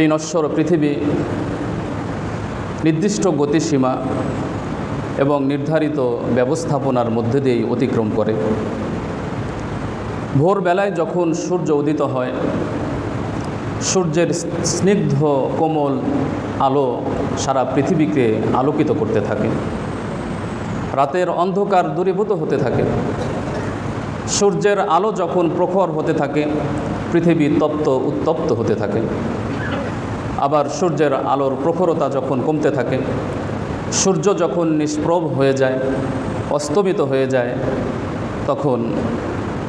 এই নশ্বর পৃথিবী নির্দিষ্ট গতিসীমা এবং নির্ধারিত ব্যবস্থাপনার মধ্যে দিয়েই অতিক্রম করে। ভোরবেলায় যখন সূর্য উদিত হয়, সূর্যের স্নিগ্ধ কোমল আলো সারা পৃথিবীকে আলোকিত করতে থাকে। রাতের অন্ধকার দূরীভূত হতে থাকে। সূর্যের আলো যখন প্রখর হতে থাকে, পৃথিবী তপ্ত উত্তপ্ত হতে থাকে। আবার সূর্যের আলোর প্রখরতা যখন কমতে থাকে, সূর্য যখন নিষ্প্রভ হয়ে যায়, অস্তমিত হয়ে যায়, তখন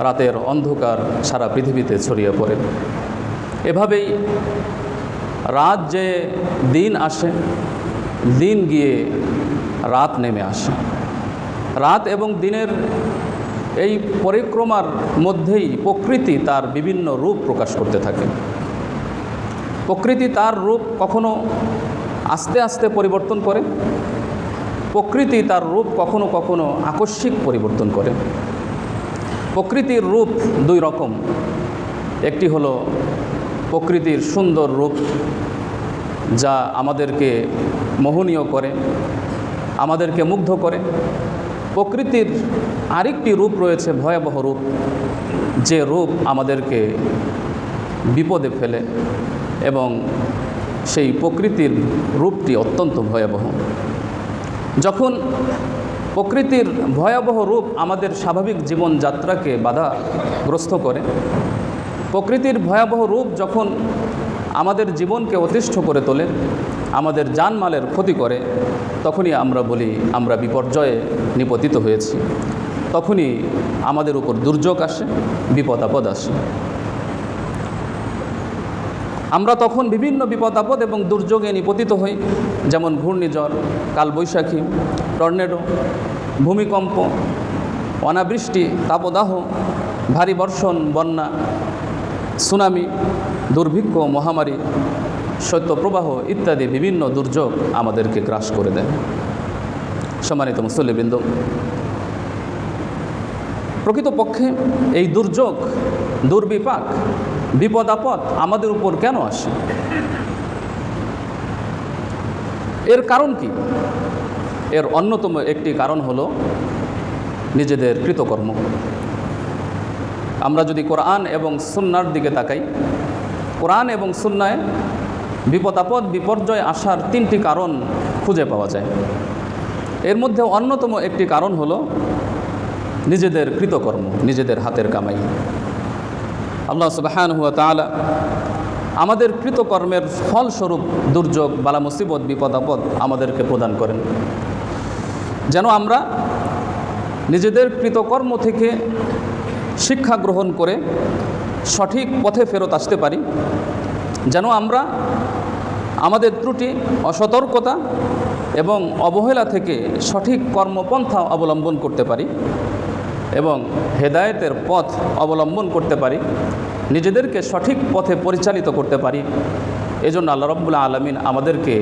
রাতের অন্ধকার সারা পৃথিবীতে ছড়িয়ে পড়ে। এভাবেই রাত যে দিন আসে, দিন গিয়ে রাত নেমে আসে। রাত এবং দিনের এই পরিক্রমার মধ্যেই প্রকৃতি তার বিভিন্ন রূপ প্রকাশ করতে থাকে। প্রকৃতি তার রূপ কখনো আস্তে আস্তে পরিবর্তন করে, প্রকৃতি তার রূপ কখনো কখনো আকস্মিক পরিবর্তন করে। প্রকৃতির রূপ দুই রকম। একটি হলো প্রকৃতির সুন্দর রূপ, যা আমাদেরকে মোহনীয় করে, আমাদেরকে মুগ্ধ করে। প্রকৃতির আরেকটি রূপ রয়েছে ভয়াবহ রূপ, যে রূপ আমাদেরকে বিপদে ফেলে। এবং সেই প্রকৃতির রূপটি অত্যন্ত ভয়াবহ। যখন প্রকৃতির ভয়াবহ রূপ আমাদের স্বাভাবিক জীবনযাত্রাকে বাধাগ্রস্ত করে, প্রকৃতির ভয়াবহ রূপ যখন আমাদের জীবনকে অতিষ্ঠ করে তোলে, আমাদের জানমালের ক্ষতি করে, তখনই আমরা বলি, আমরা বিপর্যয়ে নিপতিত হয়েছি। তখনই আমাদের উপর দুর্যোগ আসে, বিপদ আপদ আসে। আমরা তখন বিভিন্ন বিপদ আপদ এবং দুর্যোগে নিপতিত হই, যেমন ঘূর্ণিঝড়, কালবৈশাখী, টর্নেডো, ভূমিকম্প, অনাবৃষ্টি, তাপদাহ, ভারী বর্ষণ, বন্যা, সুনামি, দুর্ভিক্ষ, মহামারী, শৈত্যপ্রবাহ ইত্যাদি বিভিন্ন দুর্যোগ আমাদেরকে গ্রাস করে দেয়। সম্মানিত মুসল্লিবৃন্দ, প্রকৃতপক্ষে এই দুর্যোগ, দুর্বিপাক বিপদ আপদ আমাদের উপর কেন আসে? এর কারণ কি? এর অন্যতম একটি কারণ হলো নিজেদের কৃতকর্ম। আমরা যদি কোরআন এবং সুন্নার দিকে তাকাই, কোরআন এবং সুন্নায় বিপদ আপদ, বিপর্যয় আসার তিনটি কারণ খুঁজে পাওয়া যায়। এর মধ্যে অন্যতম একটি কারণ হলো নিজেদের কৃতকর্ম, নিজেদের হাতের কামাই। আল্লাহ সুবাহান হুয়া তালা আমাদের কৃতকর্মের ফলস্বরূপ দুর্যোগ, বালা মুসিবত, বিপদ, আপদ আমাদেরকে প্রদান করেন। যেন আমরা নিজেদের কৃতকর্ম থেকে শিক্ষা গ্রহণ করে সঠিক পথে ফেরত আসতে পারি, যেন আমরা আমাদের ত্রুটি, অসতর্কতা এবং অবহেলা থেকে সঠিক কর্মপন্থা অবলম্বন করতে পারি। এবং হেদায়েতের পথ অবলম্বন করতে পারি, নিজেদেরকে সঠিক পথে পরিচালিত করতে পারি। এজন্য আল্লাহ রব্বুল্লা আলমিন আমাদেরকে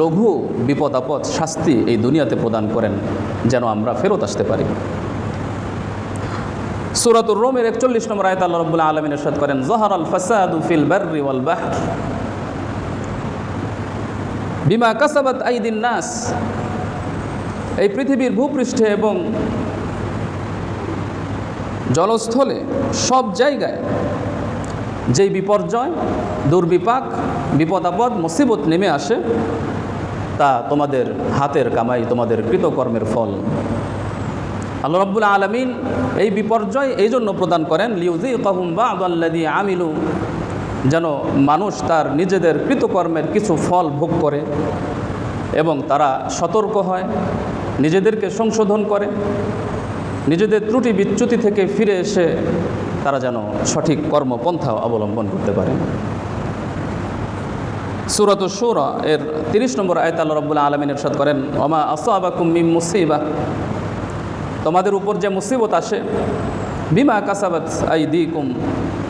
লঘু বিপদ আপদ শাস্তি এই দুনিয়াতে প্রদান করেন, যেন আমরা ফেরত আসতে পারি। সুরাতুর রোমের একচল্লিশ নম্বর আয়ত আল্লাহ রব্বুল্লা আলমিন এরশাদ করেন, জহার আল ফাসাদু ফিল বার্রি ওয়াল বাহর বিমা কাসাবাত আইদিন নাস। এই পৃথিবীর ভূপৃষ্ঠে এবং জলস্থলে সব জায়গায় যেই বিপর্যয়, দুর্বিপাক বিপদ আপদ মুসিবত নেমে আসে, তা তোমাদের হাতের কামাই, তোমাদের কৃতকর্মের ফল। আল্লাহ রব্বুল আলমিন এই বিপর্যয় এই জন্য প্রদান করেন লিউজি কাহুম বা আদাল্লাদি আমিলু, যেন মানুষ তার নিজেদের কৃতকর্মের কিছু ফল ভোগ করে এবং তারা সতর্ক হয়। নিজেদেরকে সংশোধন করে, নিজেদের ত্রুটি বিচ্যুতি থেকে ফিরে এসে তারা যেন সঠিক কর্মপন্থা অবলম্বন করতে পারে। সুরত সুরা এর তিরিশ নম্বর আয়ত আল্লাহ রব্বুল্লা আলমিন এরশাদ করেন ওমা আসাবাকুম মিম মুসিবা তোমাদের উপর যে মুসিবত আসে, বিমা কাসাবাত আই দিকুম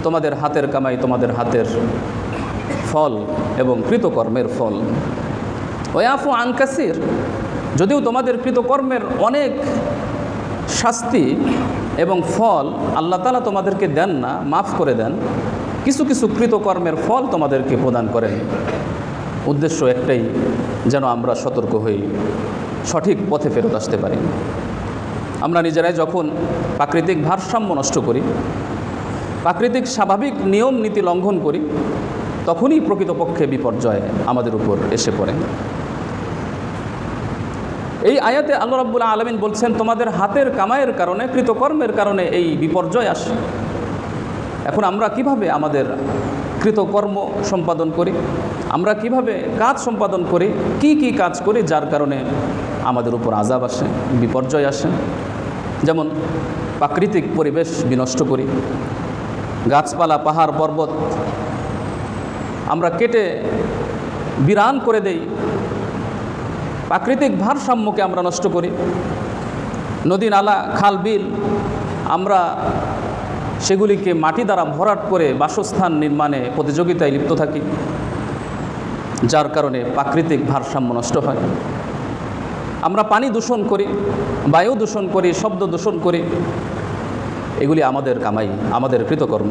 তোমাদের হাতের কামাই তোমাদের হাতের ফল এবং কৃতকর্মের ফল ওয়াফু আনকাসির যদিও তোমাদের কৃতকর্মের অনেক শাস্তি এবং ফল আল্লাহ তালা তোমাদেরকে দেন না, মাফ করে দেন, কিছু কিছু কৃতকর্মের ফল তোমাদেরকে প্রদান করেন। উদ্দেশ্য একটাই, যেন আমরা সতর্ক হই, সঠিক পথে ফেরত আসতে পারি। আমরা নিজেরাই যখন প্রাকৃতিক ভারসাম্য নষ্ট করি, প্রাকৃতিক স্বাভাবিক নিয়ম নীতি লঙ্ঘন করি, তখনই প্রকৃতপক্ষে বিপর্যয় আমাদের উপর এসে পড়ে। এই আয়াতে আল্লাহ রাব্বুল আলমিন বলছেন, তোমাদের হাতের কামাইয়ের কারণে, কৃতকর্মের কারণে এই বিপর্যয় আসে। এখন আমরা কীভাবে আমাদের কৃতকর্ম সম্পাদন করি? আমরা কীভাবে কাজ সম্পাদন করি? কি কি কাজ করি যার কারণে আমাদের উপর আজাব আসে, বিপর্যয় আসে? যেমন প্রাকৃতিক পরিবেশ বিনষ্ট করি। গাছপালা, পাহাড়, পর্বত আমরা কেটে বিরান করে দেই প্রাকৃতিক ভারসাম্যকে আমরা নষ্ট করি। নদী, নালা, খাল, বিল, আমরা সেগুলিকে মাটি দ্বারা ভরাট করে বাসস্থান নির্মাণে প্রতিযোগিতায় লিপ্ত থাকি, যার কারণে প্রাকৃতিক ভারসাম্য নষ্ট হয়। আমরা পানি দূষণ করি, বায়ু দূষণ করি, শব্দ দূষণ করি, এগুলি আমাদের কামাই, আমাদের কৃতকর্ম।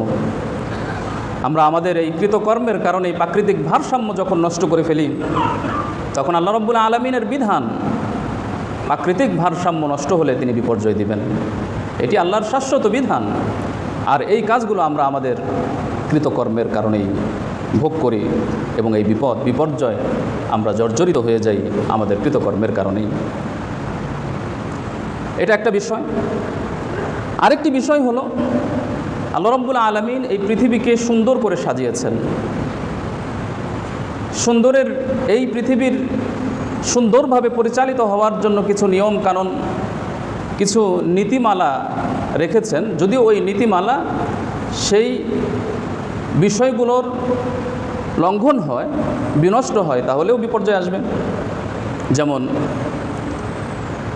আমরা আমাদের এই কৃতকর্মের কারণে প্রাকৃতিক ভারসাম্য যখন নষ্ট করে ফেলি তখন আল্লাহ রব্বুল আলমিনের বিধান, প্রাকৃতিক ভারসাম্য নষ্ট হলে তিনি বিপর্যয় দিবেন। এটি আল্লাহর শাশ্বত বিধান। আর এই কাজগুলো আমরা আমাদের কৃতকর্মের কারণেই ভোগ করি এবং এই বিপদ, বিপর্যয় আমরা জর্জরিত হয়ে যাই আমাদের কৃতকর্মের কারণেই। এটা একটা বিষয়। আরেকটি বিষয় হলো, আল্লাহ রব্বুল আলমিন এই পৃথিবীকে সুন্দর করে সাজিয়েছেন। সুন্দরের এই পৃথিবীর সুন্দরভাবে পরিচালিত হওয়ার জন্য কিছু নিয়ম কানুন কিছু নীতিমালা রেখেছেন। যদি ওই নীতিমালা সেই বিষয়গুলোর লঙ্ঘন হয়, বিনষ্ট হয়, তাহলেও বিপর্যয় আসবে। যেমন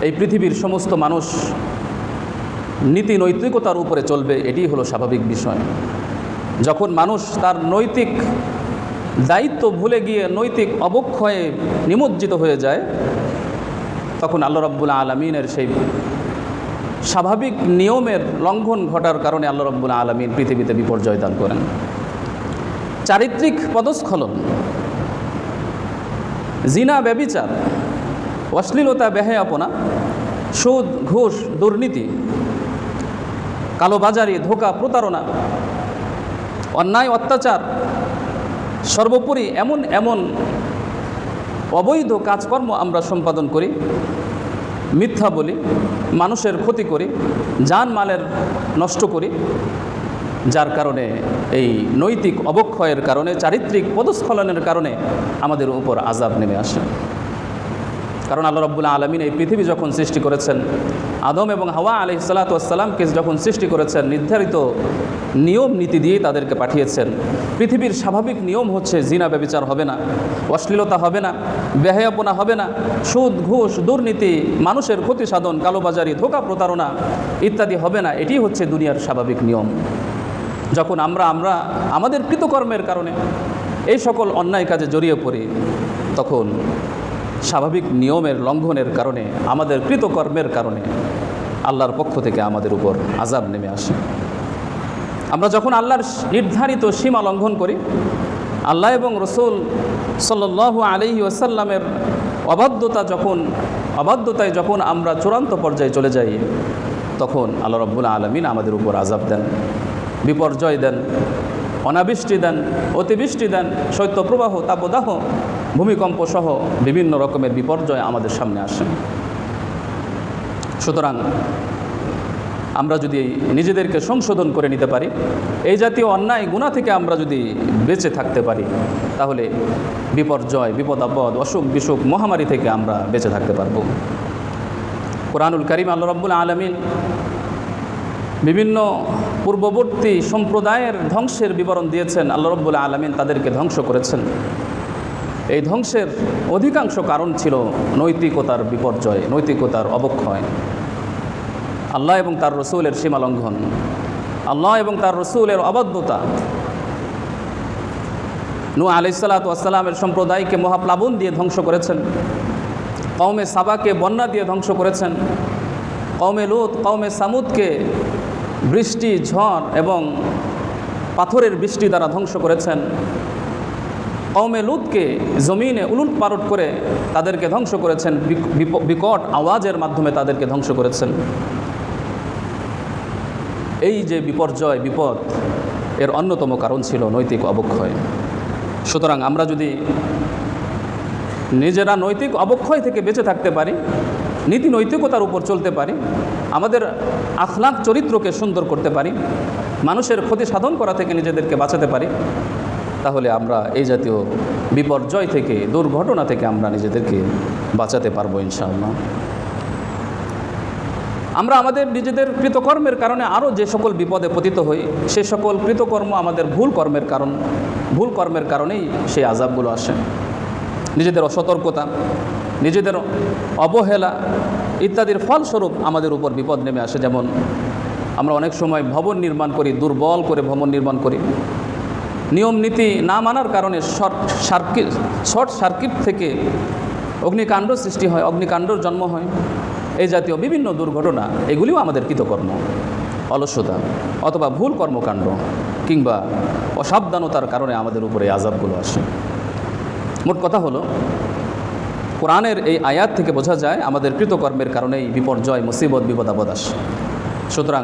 এই পৃথিবীর সমস্ত মানুষ নীতি নৈতিকতার উপরে চলবে এটি হলো স্বাভাবিক বিষয়। যখন মানুষ তার নৈতিক দায়িত্ব ভুলে গিয়ে নৈতিক অবক্ষয়ে নিমজ্জিত হয়ে যায়, তখন আল্লাহ রব্বুল আলমিনের সেই স্বাভাবিক নিয়মের লঙ্ঘন ঘটার কারণে আল্লাহ রব্বুল আলমিন পৃথিবীতে বিপর্যয় দান করেন। চারিত্রিক পদস্খলন, জিনা, ব্যবিচার, অশ্লীলতা, বেহায়াপনা, সুদ, ঘুষ, দুর্নীতি, কালোবাজারি, ধোকা, প্রতারণা, অন্যায়, অত্যাচার সর্বোপরি এমন এমন অবৈধ কাজকর্ম আমরা সম্পাদন করি, মিথ্যা বলি, মানুষের ক্ষতি করি মালের নষ্ট করি, যার কারণে এই নৈতিক অবক্ষয়ের কারণে, চারিত্রিক পদস্খলনের কারণে আমাদের উপর আজাব নেমে আসে। কারণ আল্লাহ রব্বুল্লা আলমিন এই পৃথিবী যখন সৃষ্টি করেছেন, আদম এবং হাওয়া আলি সালাতামকে যখন সৃষ্টি করেছেন, নির্ধারিত নিয়ম নীতি দিয়েই তাদেরকে পাঠিয়েছেন। পৃথিবীর স্বাভাবিক নিয়ম হচ্ছে, জিনা ব্যবচার হবে না, অশ্লীলতা হবে না, বেহায়াপনা হবে না, সুদ, ঘুষ, দুর্নীতি, মানুষের ক্ষতি সাধন, কালোবাজারি, ধোকা প্রতারণা ইত্যাদি হবে না। এটি হচ্ছে দুনিয়ার স্বাভাবিক নিয়ম। যখন আমরা আমরা আমাদের কৃতকর্মের কারণে এই সকল অন্যায় কাজে জড়িয়ে পড়ি, তখন স্বাভাবিক নিয়মের লঙ্ঘনের কারণে, আমাদের কৃতকর্মের কারণে আল্লাহর পক্ষ থেকে আমাদের উপর আজাব নেমে আসে। আমরা যখন আল্লাহর নির্ধারিত সীমা লঙ্ঘন করি, আল্লাহ এবং রসুল সাল্লাহ আলহি ওসাল্লামের অবাধ্যতা যখন, অবাধ্যতায় যখন আমরা চূড়ান্ত পর্যায়ে চলে যাই, তখন আল্লাহ রব্বুল আলমিন আমাদের উপর আজাব দেন, বিপর্যয় দেন, অনাবৃষ্টি দেন, অতিবৃষ্টি দেন, শৈত্যপ্রবাহ, তাপদাহ, ভূমিকম্প সহ বিভিন্ন রকমের বিপর্যয় আমাদের সামনে আসে। সুতরাং আমরা যদি নিজেদেরকে সংশোধন করে নিতে পারি, এই জাতীয় অন্যায় গুণা থেকে আমরা যদি বেঁচে থাকতে পারি, তাহলে বিপর্যয়, বিপদ আপদ, অসুখ বিসুখ মহামারী থেকে আমরা বেঁচে থাকতে পারব। কোরআনুল করিম, আল্লাহ রব্বুল আলমিন বিভিন্ন পূর্ববর্তী সম্প্রদায়ের ধ্বংসের বিবরণ দিয়েছেন। আল্লাহ রব্বুল আলমিন তাদেরকে ধ্বংস করেছেন। এই ধ্বংসের অধিকাংশ কারণ ছিল নৈতিকতার বিপর্যয়, নৈতিকতার অবক্ষয়। আল্লাহ এবং তার রসুলের সীমালঙ্ঘন আল্লাহ এবং তার রসুলের অবাধ্যতা। নু আলাইসাল্লাতু আসসালামের সম্প্রদায়কে মহাপ্লাবন দিয়ে ধ্বংস করেছেন। কৌমে সাবাকে বন্যা দিয়ে ধ্বংস করেছেন। কৌমে লুত কৌমে সামুদকে বৃষ্টি, ঝড় এবং পাথরের বৃষ্টি দ্বারা ধ্বংস করেছেন। কৌমে লুতকে জমিনে উলুট পালট করে তাদেরকে ধ্বংস করেছেন। বিকট আওয়াজের মাধ্যমে তাদেরকে ধ্বংস করেছেন। এই যে বিপর্যয়, বিপদ, এর অন্যতম কারণ ছিল নৈতিক অবক্ষয়। সুতরাং আমরা যদি নিজেরা নৈতিক অবক্ষয় থেকে বেঁচে থাকতে পারি, নীতি নৈতিকতার উপর চলতে পারি, আমাদের আখলাক চরিত্রকে সুন্দর করতে পারি, মানুষের ক্ষতি সাধন করা থেকে নিজেদেরকে বাঁচাতে পারি, তাহলে আমরা এই জাতীয় বিপর্যয় থেকে, দুর্ঘটনা থেকে আমরা নিজেদেরকে বাঁচাতে পারব ইনশাআল্লাহ। আমরা আমাদের নিজেদের কৃতকর্মের কারণে আরও যে সকল বিপদে পতিত হই, সে সকল কৃতকর্ম আমাদের ভুল কর্মের কারণ, ভুল কর্মের কারণেই সেই আজাবগুলো আসে। নিজেদের অসতর্কতা, নিজেদের অবহেলা ইত্যাদির ফলস্বরূপ আমাদের উপর বিপদ নেমে আসে। যেমন আমরা অনেক সময় ভবন নির্মাণ করি, দুর্বল করে ভবন নির্মাণ করি। নিয়ম নীতি না মানার কারণে শর্ট সার্কিট শর্ট সার্কিট থেকে অগ্নিকাণ্ড সৃষ্টি হয়, অগ্নিকাণ্ডর জন্ম হয়। এই জাতীয় বিভিন্ন দুর্ঘটনা, এগুলিও আমাদের কৃতকর্ম। অলস্যতা অথবা ভুল কর্মকাণ্ড কিংবা অসাবধানতার কারণে আমাদের উপরে আজাবগুলো আসে। মোট কথা হলো, কোরআনের এই আয়াত থেকে বোঝা যায় আমাদের কৃতকর্মের কারণেই বিপর্যয়, মুসিবত, বিপদ, আপদ আসে। সুতরাং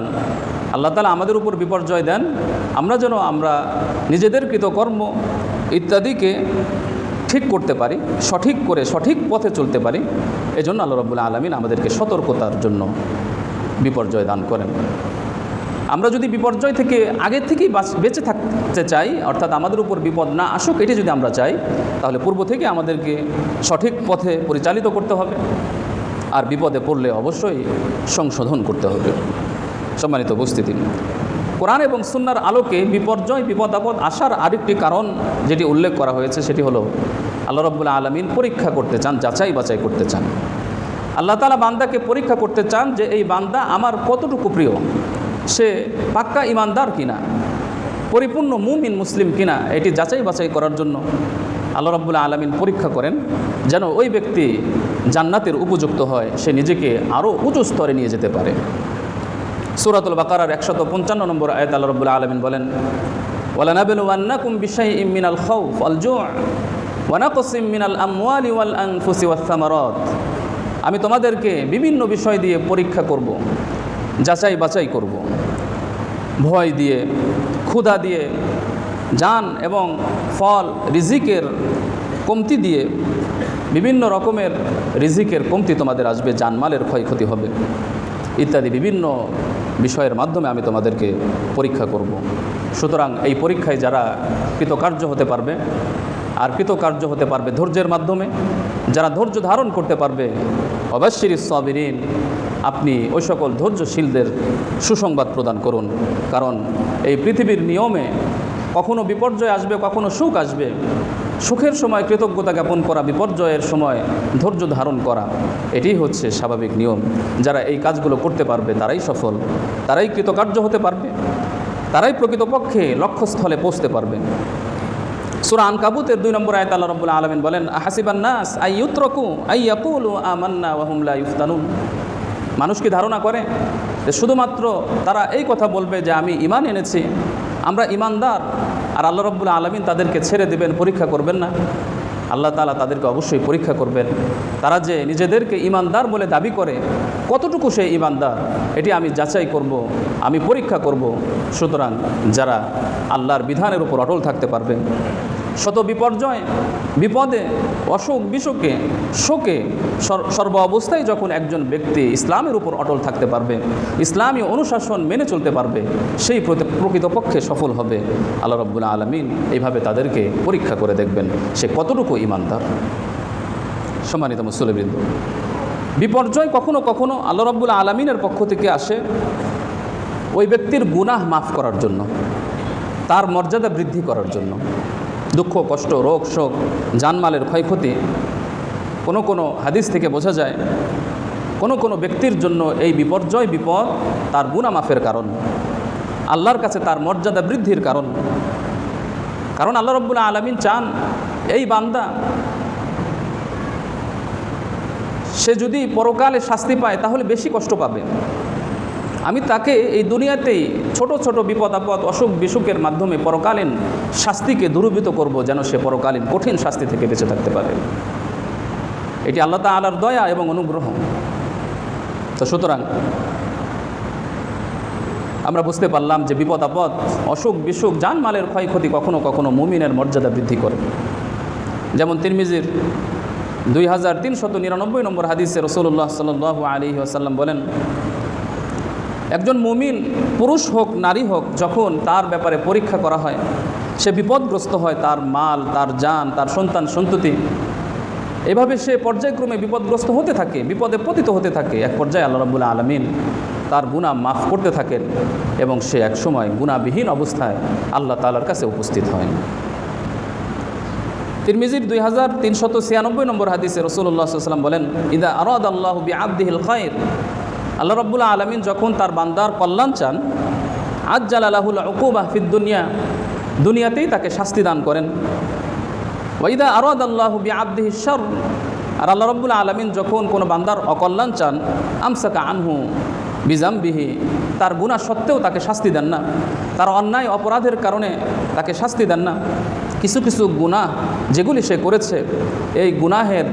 আল্লাহ তালা আমাদের উপর বিপর্যয় দেন, আমরা যেন আমরা নিজেদের কৃতকর্ম ইত্যাদিকে ঠিক করতে পারি, সঠিক করে সঠিক পথে চলতে পারি, এজন্য আল্লাহ রবুল্লা আলমিন আমাদেরকে সতর্কতার জন্য বিপর্যয় দান করেন। আমরা যদি বিপর্যয় থেকে আগের থেকেই বেঁচে থাকতে চাই, অর্থাৎ আমাদের উপর বিপদ না আসুক, এটি যদি আমরা চাই, তাহলে পূর্ব থেকে আমাদেরকে সঠিক পথে পরিচালিত করতে হবে, আর বিপদে পড়লে অবশ্যই সংশোধন করতে হবে। সম্মানিত উপস্থিতি। কোরআন এবং সুন্নার আলোকে বিপর্যয় বিপদ আপদ আসার আরেকটি কারণ যেটি উল্লেখ করা হয়েছে সেটি হলো, আল্লাহ রব্বুল্লা আলমিন পরীক্ষা করতে চান, যাচাই বাছাই করতে চান। আল্লাহ তালা বান্দাকে পরীক্ষা করতে চান যে এই বান্দা আমার কতটুকু প্রিয়? সে পাক্কা ইমানদার কিনা? পরিপূর্ণ মুমিন মুসলিম কিনা? এটি যাচাই বাছাই করার জন্য আল্লাহ রাব্বুল্লাহ আলমিন পরীক্ষা করেন যেন ওই ব্যক্তি জান্নাতের উপযুক্ত হয়, সে নিজেকে আরও উঁচু স্তরে নিয়ে যেতে পারে। সুরাতুল বাকারার একশত পঞ্চান্ন নম্বর আয়াত আল্লাহ রব্বুল্লাহ আলমিন বলেন ওয়ালানাবেল ওয়ান্নাকুম বিশাই মিনাল খাউফ আল জু, ওয়ানাকসিম মিনাল আমওয়ালি ওয়াল আনফুসি ওয়াসামারত আমি তোমাদেরকে বিভিন্ন বিষয় দিয়ে পরীক্ষা করব, যাচাই বাছাই করব, ভয় দিয়ে, ক্ষুধা দিয়ে যান এবং ফল, রিজিকের কমতি দিয়ে, বিভিন্ন রকমের রিজিকের কমতি তোমাদের আসবে, জানমালের ক্ষয়ক্ষতি হবে, ইত্যাদি বিভিন্ন বিষয়ের মাধ্যমে আমি তোমাদেরকে পরীক্ষা করব। সুতরাং এই পরীক্ষায় যারা কৃতকার্য হতে পারবে আর কৃতকার্য হতে পারবে ধৈর্যের মাধ্যমে, যারা ধৈর্য ধারণ করতে পারবে, অবশ্যই সবিরিন আপনি ওই সকল ধৈর্যশীলদের সুসংবাদ প্রদান করুন কারণ এই পৃথিবীর নিয়মে কখনো বিপর্যয় আসবে, কখনো সুখ আসবে সুখের সময় কৃতজ্ঞতা জ্ঞাপন করা, বিপর্যয়ের সময় ধৈর্য ধারণ করা এটি হচ্ছে স্বাভাবিক নিয়ম। যারা এই কাজগুলো করতে পারবে, তারাই সফল, তারাই কৃতকার্য হতে পারবে, তারাই প্রকৃতপক্ষে লক্ষ্যস্থলে পৌঁছতে পারবে। সুরা আনকাবুতের দুই নম্বর আয়ত আল্লাহ রব্বুল আলমিন বলেন হাসিবান নাস আই ইউত্রকু আই ইয়াকুলু আমান্না ওয়াহুমলা ইফতানুন। মানুষ কি ধারণা করে যে শুধুমাত্র তারা এই কথা বলবে যে আমি ইমান এনেছি, আমরা ইমানদার আর আল্লাহ রব্বুল আলমিন তাদেরকে ছেড়ে দেবেন, পরীক্ষা করবেন না। আল্লাহ তালা তাদেরকে অবশ্যই পরীক্ষা করবেন। তারা যে নিজেদেরকে ইমানদার বলে দাবি করে, কতটুকু সে ইমানদার এটি আমি যাচাই করব, আমি পরীক্ষা করব। সুতরাং যারা আল্লাহর বিধানের উপর অটল থাকতে পারবে শত বিপর্যয়, বিপদে, অসুখ, বিসুখে, শোকে সর- সর্ব অবস্থায় যখন একজন ব্যক্তি ইসলামের উপর অটল থাকতে পারবে, ইসলামী অনুশাসন মেনে চলতে পারবে, সেই প্রকৃতপক্ষে সফল হবে। আল্লাহ রব্বুল আলমিন এইভাবে তাদেরকে পরীক্ষা করে দেখবেন সে কতটুকু ইমানদার সম্মানিত মুসলিবৃন্দ বিপর্যয় কখনো কখনো আল্লাহ রব্বুল আলমিনের পক্ষ থেকে আসে ওই ব্যক্তির গুনাহ মাফ করার জন্য, তার মর্যাদা বৃদ্ধি করার জন্য। দুঃখ, কষ্ট, রোগ, শোক, জানমালের ক্ষয়ক্ষতি, কোনো কোনো হাদিস থেকে বোঝা যায়, কোনো কোনো ব্যক্তির জন্য এই বিপর্যয়, বিপদ তার গুণা মাফের কারণ, আল্লাহর কাছে তার মর্যাদা বৃদ্ধির কারণ। কারণ আল্লাহ রব্বুল আলমিন চান, এই বান্দা সে যদি পরকালে শাস্তি পায়, তাহলে বেশি কষ্ট পাবে। আমি তাকে এই দুনিয়াতেই ছোট ছোট বিপদ, আপদ, অসুখ বিসুখের মাধ্যমে পরকালীন শাস্তিকে দূরীভূত করব যেন সে পরকালীন কঠিন শাস্তি থেকে বেঁচে থাকতে পারে। এটি আল্লাহ তালার দয়া এবং অনুগ্রহ। তো সুতরাং আমরা বুঝতে পারলাম যে বিপদ, আপদ, অসুখ বিসুখ, জানমালের ক্ষয়ক্ষতি কখনো কখনো মুমিনের মর্যাদা বৃদ্ধি করে। যেমন তিরমিজির দুই হাজার তিনশত নিরানব্বই নম্বর হাদিসে রসুল্লাহ সাল আলী আসাল্লাম বলেন একজন মুমিন পুরুষ হোক, নারী হোক, যখন তার ব্যাপারে পরীক্ষা করা হয়, সে বিপদগ্রস্ত হয় তার মাল, তার যান, তার সন্তান, সন্ততি। এভাবে সে পর্যায়ক্রমে বিপদগ্রস্ত হতে থাকে, বিপদে পতিত হতে থাকে। এক পর্যায়ে আল্লাহ রবুল্লা আলমিন তার গুণা মাফ করতে থাকেন এবং সে একসময় গুণাবিহীন অবস্থায় আল্লাহ তালার কাছে উপস্থিত হয়। তিরমিজির দুই হাজার তিনশত ছিয়ানব্বই নম্বর হাদিসে রসুল্লাহ সাল্লাম বলেন, ইদা আরদ আল্লাহ বি আব্দিহিল খায়ের। আল্লাহ রব্বুল্লা আলমিন যখন তার বান্দার কল্যাণ চান আজ্জাল আলাহুল উকুবাহ ফিদ দুনিয়া, দুনিয়াতেই তাকে শাস্তি দান করেন। ওয়াইদা আরদ আল্লাহ বি আব্দিহি শর আর আল্লাহ রব্বুল্লা আলমিন যখন কোনো বান্দার অকল্যাণ চান, আমসাকা আনহু বিজামবিহি তার গুণা সত্ত্বেও তাকে শাস্তি দেন না। তার অন্যায় অপরাধের কারণে তাকে শাস্তি দেন না। কিছু কিছু গুনাহ যেগুলি সে করেছে, এই গুনাহের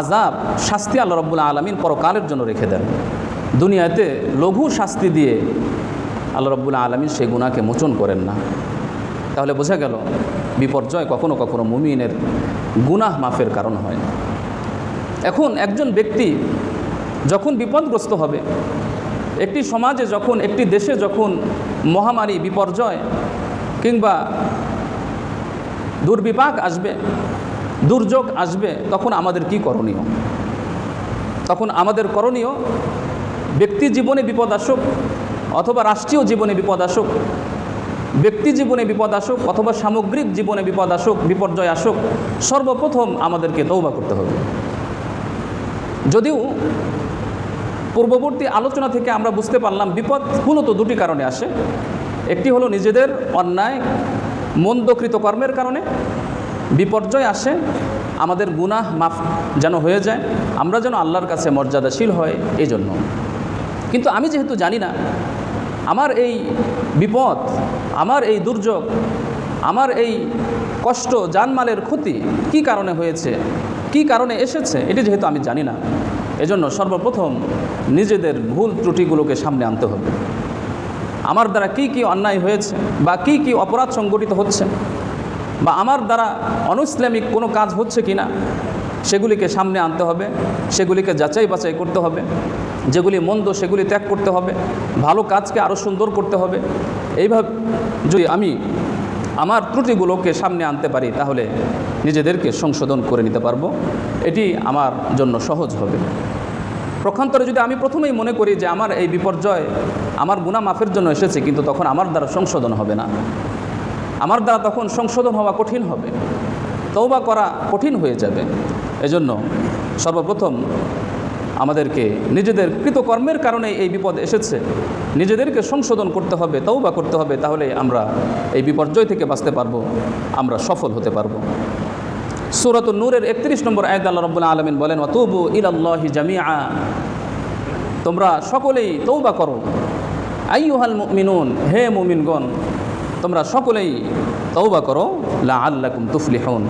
আজাব শাস্তি আল্লাহ রব্বুল্লা আলমিন পরকালের জন্য রেখে দেন। দুনিয়াতে লঘু শাস্তি দিয়ে আল্লাহ রব্বুল্লা আলমিন সেই গুণাকে মোচন করেন না। তাহলে বোঝা গেল, বিপর্যয় কখনো কখনো মুমিনের গুনাহ মাফের কারণ হয়। এখন একজন ব্যক্তি যখন বিপদগ্রস্ত হবে, একটি সমাজে যখন, একটি দেশে যখন মহামারী, বিপর্যয় কিংবা দুর্বিপাক আসবে, দুর্যোগ আসবে, তখন আমাদের কি করণীয়? তখন আমাদের করণীয় ব্যক্তি জীবনে বিপদ আসুক অথবা রাষ্ট্রীয় জীবনে বিপদ আসুক, ব্যক্তি জীবনে বিপদ আসুক অথবা সামগ্রিক জীবনে বিপদ আসুক, বিপর্যয় আসুক, সর্বপ্রথম আমাদেরকে তৌবা করতে হবে। যদিও পূর্ববর্তী আলোচনা থেকে আমরা বুঝতে পারলাম বিপদ মূলত দুটি কারণে আসে। একটি হলো নিজেদের অন্যায়, মন্দকৃত কর্মের কারণে বিপর্যয় আসে, আমাদের গুনাহ মাফ যেন হয়ে যায়, আমরা যেন আল্লাহর কাছে মর্যাদাশীল হয় এই জন্য কিন্তু আমি যেহেতু জানি না, আমার এই বিপদ, আমার এই দুর্যোগ, আমার এই কষ্ট জানমালের ক্ষতি কি কারণে হয়েছে, কি কারণে এসেছে, এটি যেহেতু আমি জানি না, এজন্য সর্বপ্রথম নিজেদের ভুল ত্রুটিগুলোকে সামনে আনতে হবে। আমার দ্বারা কি কি অন্যায় হয়েছে বা কি কি অপরাধ সংগঠিত হচ্ছে বা আমার দ্বারা অনুইসলামিক কোনো কাজ হচ্ছে কি না সেগুলিকে সামনে আনতে হবে, সেগুলিকে যাচাই বাছাই করতে হবে, যেগুলি মন্দ সেগুলি ত্যাগ করতে হবে, ভালো কাজকে আরও সুন্দর করতে হবে। এইভাবে যদি আমি আমার ত্রুটিগুলোকে সামনে আনতে পারি, তাহলে নিজেদেরকে সংশোধন করে নিতে পারব। এটি আমার জন্য সহজ হবে। প্রক্ষান্তরে যদি আমি প্রথমেই মনে করি যে আমার এই বিপর্যয় আমার গুণা মাফের জন্য এসেছে, কিন্তু তখন আমার দ্বারা সংশোধন হবে না। আমার দ্বারা তখন সংশোধন হওয়া কঠিন হবে। তৌবা করা কঠিন হয়ে যাবে। এজন্য সর্বপ্রথম আমাদেরকে নিজেদের কৃতকর্মের কারণে এই বিপদ এসেছে। নিজেদেরকে সংশোধন করতে হবে তাও তৌবা করতে হবে, তাহলে আমরা এই বিপর্যয় থেকে বাঁচতে পারব, আমরা সফল হতে পারব। সুরত নূরের একত্রিশ নম্বর আয়দ আল্লাহ রব্বুল্লা আলমিন বলেন অতুবু ইলাল্লাহি জামিয়া তোমরা সকলেই তৌবা করো। আইয়ুহাল মিনুন হে মুমিনগণ, তোমরা সকলেই তৌবা করো লা আল্লাকুম তুফলিহন,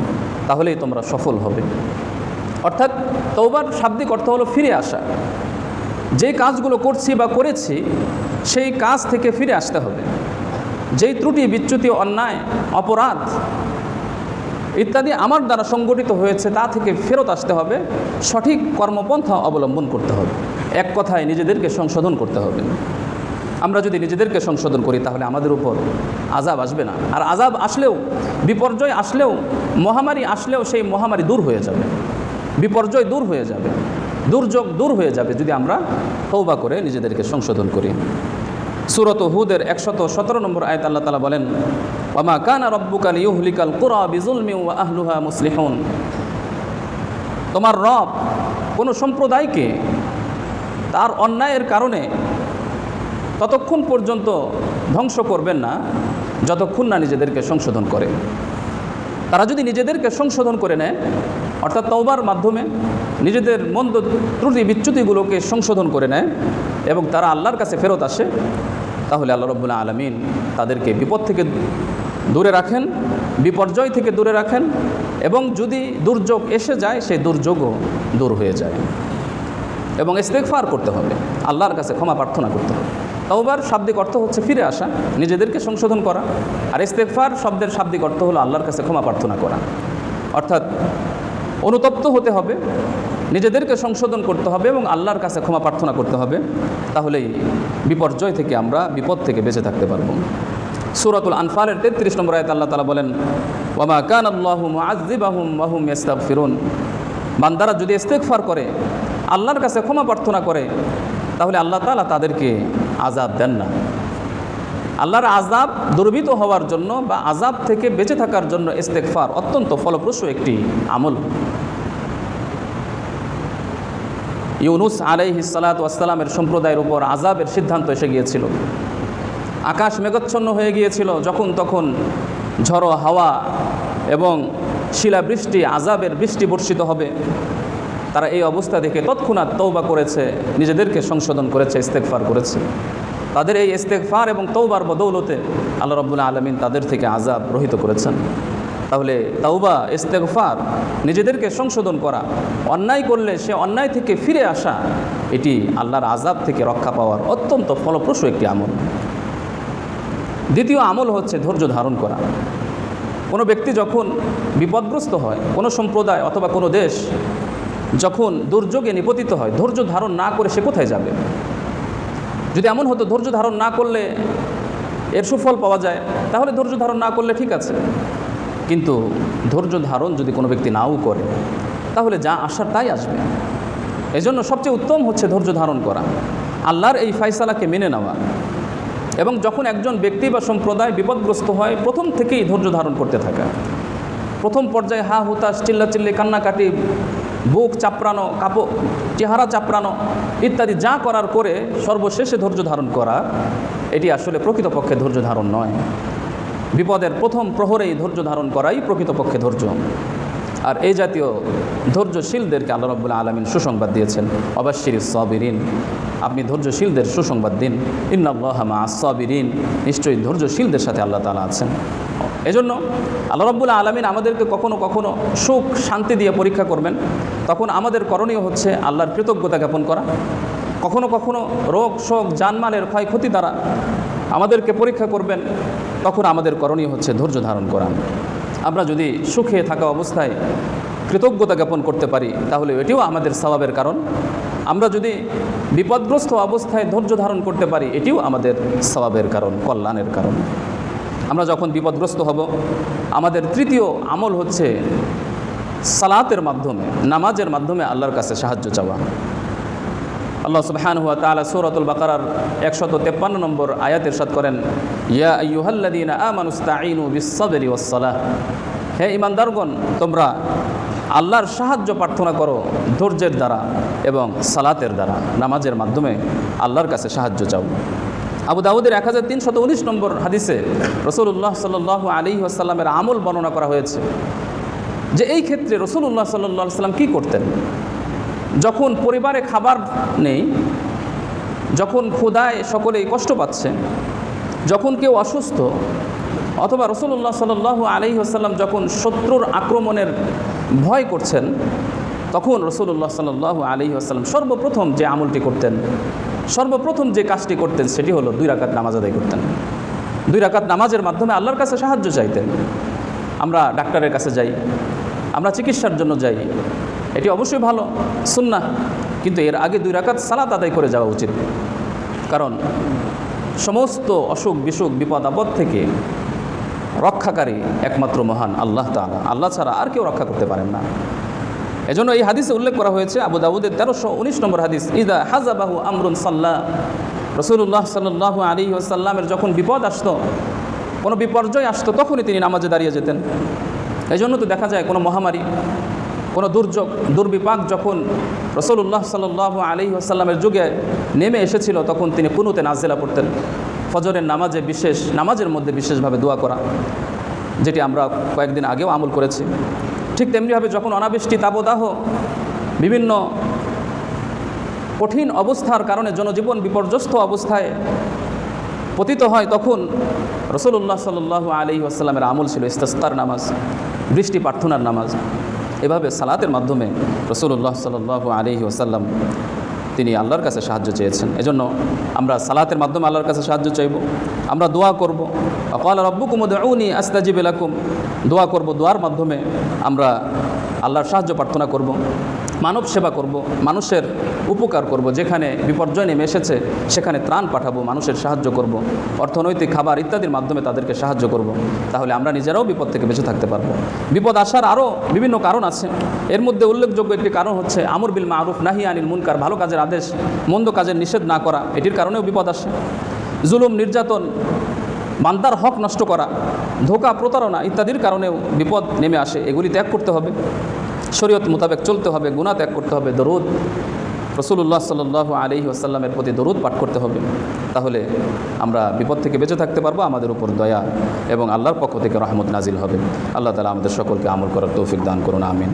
তাহলেই তোমরা সফল হবে। অর্থাৎ তৌবার শাব্দিক অর্থ হলো ফিরে আসা। যে কাজগুলো করছি বা করেছি, সেই কাজ থেকে ফিরে আসতে হবে। যেই ত্রুটি, বিচ্যুতি, অন্যায়, অপরাধ ইত্যাদি আমার দ্বারা সংগঠিত হয়েছে, তা থেকে ফেরত আসতে হবে। সঠিক কর্মপন্থা অবলম্বন করতে হবে। এক কথায় নিজেদেরকে সংশোধন করতে হবে। আমরা যদি নিজেদেরকে সংশোধন করি, তাহলে আমাদের উপর আজাব আসবে না। আর আজাব আসলেও, বিপর্যয় আসলেও, মহামারী আসলেও সেই মহামারী দূর হয়ে যাবে। বিপর্যয় দূর হয়ে যাবে, দুর্যোগ দূর হয়ে যাবে যদি আমরা তৌবা করে নিজেদেরকে সংশোধন করি। সুরত হুদের একশত সতেরো নম্বর আয়ত আল্লাহ তালা বলেন ওমা কানা রব্বুকাল ইউহলিকাল কুরা বিজুলমি ওয়া আহলুহা মুসলিহুন। তোমার রব কোনো সম্প্রদায়কে তার অন্যায়ের কারণে ততক্ষণ পর্যন্ত ধ্বংস করবেন না, যতক্ষণ না নিজেদেরকে সংশোধন করে। তারা যদি নিজেদেরকে সংশোধন করে নেয় অর্থাৎ তওবার মাধ্যমে নিজেদের মন্দ ত্রুটি বিচ্যুতিগুলোকে সংশোধন করে নেয় এবং তারা আল্লাহর কাছে ফেরত আসে, তাহলে আল্লাহ রব্বুল্লাহ আলমিন তাদেরকে বিপদ থেকে দূরে রাখেন, বিপর্যয় থেকে দূরে রাখেন এবং যদি দুর্যোগ এসে যায়, সেই দুর্যোগও দূর হয়ে যায়। এবং ইস্তেকফার করতে হবে, আল্লাহর কাছে ক্ষমা প্রার্থনা করতে হবে। তওবার শাব্দিক অর্থ হচ্ছে ফিরে আসা, নিজেদেরকে সংশোধন করা। আর ইস্তেকফার শব্দের শাব্দিক অর্থ হলো আল্লাহর কাছে ক্ষমা প্রার্থনা করা। অর্থাৎ অনুতপ্ত হতে হবে, নিজেদেরকে সংশোধন করতে হবে এবং আল্লাহর কাছে ক্ষমা প্রার্থনা করতে হবে, তাহলেই বিপর্যয় থেকে আমরা, বিপদ থেকে বেঁচে থাকতে পারব। সুরাতুল আনফালের তেত্রিশ নম্বর আয়ত আল্লাহ তালা বলেন ওমা কান আল্লাহ আজিবাহুম মাহুম ইস্তাক ফিরুন বান্দারা যদি ইস্তেকফার করে, আল্লাহর কাছে ক্ষমা প্রার্থনা করে, তাহলে আল্লাহ তালা তাদেরকে আজাদ দেন না। আল্লাহর আজাব দুর্বৃত হওয়ার জন্য বা আজাব থেকে বেঁচে থাকার জন্য ইস্তেকফার অত্যন্ত ফলপ্রসূ একটি আমল। ইউনুস আলাইহি সালাত ওয়াসালামের সম্প্রদায়ের উপর আজাবের সিদ্ধান্ত এসে গিয়েছিল। আকাশ মেঘচ্ছন্ন হয়ে গিয়েছিল, যখন তখন ঝড়ো হাওয়া এবং শিলাবৃষ্টি আজাবের বৃষ্টি বর্ষিত হবে। তারা এই অবস্থা দেখে তৎক্ষণাৎ তৌবা করেছে, নিজেদেরকে সংশোধন করেছে ইস্তেকফার করেছে। তাদের এই ইস্তেকফার এবং তৌবার বদৌলতে আল্লাহ রব্বুল্লাহ আলমিন তাদের থেকে আজাব রহিত করেছেন। তাহলে তাওবা ইস্তেকফার নিজেদেরকে সংশোধন করা, অন্যায় করলে সে অন্যায় থেকে ফিরে আসা, এটি আল্লাহর আজাব থেকে রক্ষা পাওয়ার অত্যন্ত ফলপ্রসূ একটি আমল। দ্বিতীয় আমল হচ্ছে ধৈর্য ধারণ করা। কোনো ব্যক্তি যখন বিপদগ্রস্ত হয়, কোনো সম্প্রদায় অথবা কোনো দেশ যখন দুর্যোগে নিপতিত হয়, ধৈর্য ধারণ না করে সে কোথায় যাবে? যদি এমন হতো, ধৈর্য ধারণ না করলে এর সুফল পাওয়া যায়, তাহলে ধৈর্য ধারণ না করলে ঠিক আছে। কিন্তু ধৈর্য ধারণ যদি কোনো ব্যক্তি নাও করে, তাহলে যা আসার তাই আসবে। এজন্য সবচেয়ে উত্তম হচ্ছে ধৈর্য ধারণ করা। আল্লাহর এই ফাইসালাকে মেনে নেওয়া। এবং যখন একজন ব্যক্তি বা সম্প্রদায় বিপদগ্রস্ত হয়, প্রথম থেকেই ধৈর্য ধারণ করতে থাকা। প্রথম পর্যায়ে হা হুতাশ চিল্লাচিল্লি কান্নাকাটি বুক চাপড়ানো কাপড় চেহারা চাপড়ানো ইত্যাদি যা করার করে সর্বশেষে ধৈর্য ধারণ করা, এটি আসলে প্রকৃতপক্ষে ধৈর্য ধারণ নয়। বিপদের প্রথম প্রহরেই ধৈর্য ধারণ করাই প্রকৃতপক্ষে ধৈর্য। আর এই জাতীয় ধৈর্যশীলদেরকে আল্লাহ রব্বুল্লাহ আলমিন সুসংবাদ দিয়েছেন অবাশির সবিরিন। আপনি ধৈর্যশীলদের সুসংবাদ দিন। ইন্নাল্লাহমা সবিরিন। নিশ্চয়ই ধৈর্যশীলদের সাথে আল্লাহ তালা আছেন। এজন্য আল্লাহ রব্বুল্লাহ আলমিন আমাদেরকে কখনো কখনো সুখ, শান্তি দিয়ে পরীক্ষা করবেন। তখন আমাদের করণীয় হচ্ছে আল্লাহর কৃতজ্ঞতা জ্ঞাপন করা। কখনো কখনো রোগ, শোক জানমালের ক্ষয়ক্ষতি দ্বারা আমাদেরকে পরীক্ষা করবেন, তখন আমাদের করণীয় হচ্ছে ধৈর্য ধারণ করা। আমরা যদি সুখে থাকা অবস্থায় কৃতজ্ঞতা জ্ঞাপন করতে পারি, তাহলে এটিও আমাদের স্বভাবের কারণ। আমরা যদি বিপদগ্রস্ত অবস্থায় ধৈর্য ধারণ করতে পারি, এটিও আমাদের স্বভাবের কারণ, কল্যাণের কারণ। আমরা যখন বিপদগ্রস্ত হব, আমাদের তৃতীয় আমল হচ্ছে সালাতের মাধ্যমে, নামাজের মাধ্যমে আল্লাহর কাছে সাহায্য চাওয়া। আল্লাহ সুবহান হুয়া তালা সৌরতুল বাকারার একশত তেপ্পান্ন নম্বর আয়াতের সাথ করেন, ইয়া ইউহাল্লাদিন আমানুস্তাইনু বিশ্ববেরি ওসালাহ হে ইমানদারগণ তোমরা আল্লাহর সাহায্য প্রার্থনা করো ধৈর্যের দ্বারা এবং সালাতের দ্বারা, নামাজের মাধ্যমে আল্লাহর কাছে সাহায্য চাও। আবু দাউদের এক হাজার তিনশত উনিশ নম্বর হাদিসে রসুল্লাহ সাল আলী আসাল্লামের আমল বর্ণনা করা হয়েছে যে এই ক্ষেত্রে রসুল্লাহ সাল্লাহ সাল্লাম কী করতেন? যখন পরিবারে খাবার নেই, যখন ক্ষুদায় সকলেই কষ্ট পাচ্ছে, যখন কেউ অসুস্থ, অথবা রসুল্লাহ সাল আলহি আসাল্লাম যখন শত্রুর আক্রমণের ভয় করছেন, তখন রসুল্লাহ সাল আলহি আসাল্লাম সর্বপ্রথম যে আমলটি করতেন সর্বপ্রথম যে কাজটি করতেন সেটি হলো দুই রাকাত নামাজ আদায় করতেন। দুই রাকাত নামাজের মাধ্যমে আল্লাহর কাছে সাহায্য চাইতেন। আমরা ডাক্তারের কাছে যাই, আমরা চিকিৎসার জন্য যাই, এটি অবশ্যই ভালো সুন্না কিন্তু এর আগে দুই রাকাত সালাত আদায় করে যাওয়া উচিত। কারণ সমস্ত অসুখ, বিসুখ, বিপদ, আপদ থেকে রক্ষাকারী একমাত্র মহান আল্লাহ তালা আল্লাহ ছাড়া আর কেউ রক্ষা করতে পারেন না। এজন্য এই হাদিসে উল্লেখ করা হয়েছে, আবু দাউদের তেরোশো উনিশ নম্বর হাদিস, ইদা হাজাবাহু আমরুন সাল্লাহ রসুল্লাহ সাল্লাহ আলী আসাল্লামের যখন বিপদ আসতো, কোনো বিপর্যয় আসতো, তখনই তিনি নামাজে দাঁড়িয়ে যেতেন। এই জন্য তো দেখা যায় কোনো মহামারী, কোনো দুর্যোগ, দুর্বিপাক যখন রসুল্লাহ সাল আলী আসাল্লামের যুগে নেমে এসেছিল, তখন তিনি কুনুতে নাজেলা পড়তেন। ফজরের নামাজে বিশেষ, নামাজের মধ্যে বিশেষভাবে দোয়া করা, যেটি আমরা কয়েকদিন আগেও আমল করেছি। ঠিক তেমনিভাবে যখন অনাবৃষ্টি তাবদাহ বিভিন্ন কঠিন অবস্থার কারণে জনজীবন বিপর্যস্ত অবস্থায় পতিত হয়, তখন রসুল্লাহ সাল্লাহ আলি আসাল্লামের আমল ছিল ইস্তাস্তার নামাজ বৃষ্টি প্রার্থনার নামাজ। এভাবে সালাতের মাধ্যমে রসুল্লাহ সাল্লাহ আলি ওসাল্লাম তিনি আল্লাহর কাছে সাহায্য চেয়েছেন। এজন্য আমরা সালাতের মাধ্যমে আল্লাহর কাছে সাহায্য চাইব। আমরা দোয়া করব। অকাল রব্বুকুমদি আস্তাজিব এলাকুম দোয়া করব দোয়ার মাধ্যমে আমরা আল্লাহর সাহায্য প্রার্থনা করব। মানব সেবা করব, মানুষের উপকার করব, যেখানে বিপর্যয় নেমে এসেছে, সেখানে ত্রাণ পাঠাবো, মানুষের সাহায্য করব, অর্থনৈতিক খাবার ইত্যাদির মাধ্যমে তাদেরকে সাহায্য করব, তাহলে আমরা নিজেরাও বিপদ থেকে বেঁচে থাকতে পারব। বিপদ আসার আরও বিভিন্ন কারণ আছে। এর মধ্যে উল্লেখযোগ্য একটি কারণ হচ্ছে আমর বিল মারুফ, নাহি আনিল মুনকার, ভালো কাজের আদেশ, মন্দ কাজের নিষেধ না করা, এটির কারণেও বিপদ আসে। জুলুম, নির্যাতন, বান্দার হক নষ্ট করা, ধোকা, প্রতারণা ইত্যাদির কারণেও বিপদ নেমে আসে, এগুলি ত্যাগ করতে হবে। শরীয়ত মোতাবেক চলতে হবে গুণা ত্যাগ করতে হবে, দরুদ। রসুল্লাহ সাল্লাহ আলহি আসাল্লামের প্রতি দরুদ পাঠ করতে হবে। তাহলে আমরা বিপদ থেকে বেঁচে থাকতে পারব, আমাদের উপর দয়া এবং আল্লাহর পক্ষ থেকে রহমত নাজিল হবে। আল্লাহ তালা আমাদের সকলকে আমল করার তৌফিক দান করুন, আমিন।